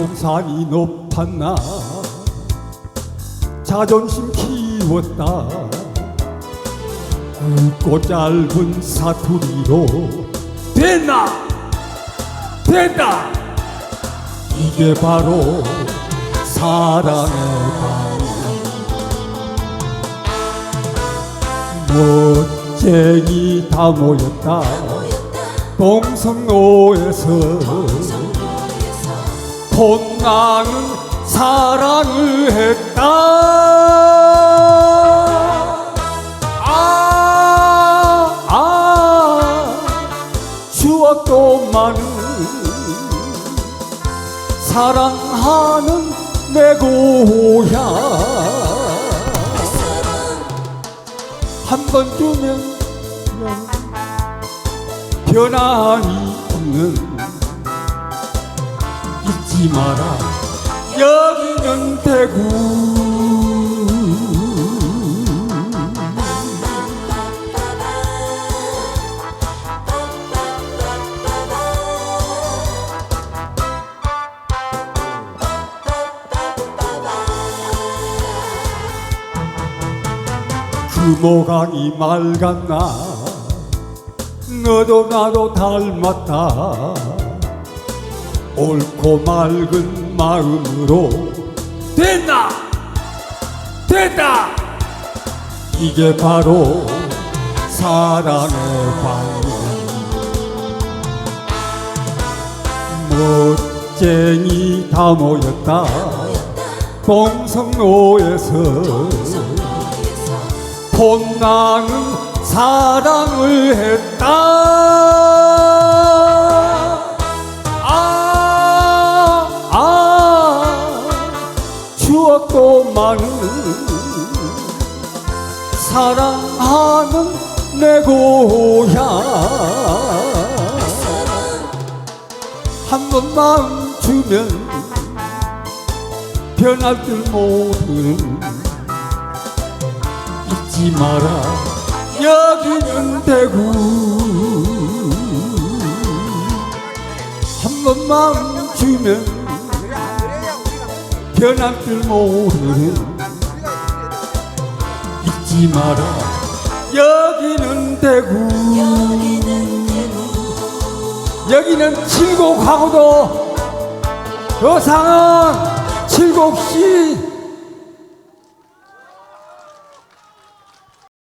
부동산이 높았나? 자존심 키웠다 굵고 짧은 사투리로 됐나? 됐다! 이게 바로 사랑의 방 멋쟁이 다 모였다. 동성로에서 폰나는 사랑을 했다. 아, 아 추억도 많은 사랑하는 내 고향. 한번 주면 변함이 없는 잊지 마라. 여기는 대구. 금호강이 맑았나? 너도 나도 닮았다 옳고 맑은 마음으로 됐나 됐다! 이게 바로 사랑의 방향 멋쟁이 다 모였다. 동성로에서 폰나는 사랑을 했다 많은 사랑하는 내 고향. 한 번만 주면 변할 줄 모르는 잊지 마라. 여기는 대구. 한 번만 주면 변할 줄 모르는. 잊지 마라. 여기는 대구. 여기는 칠곡 하고도 여상은 칠곡시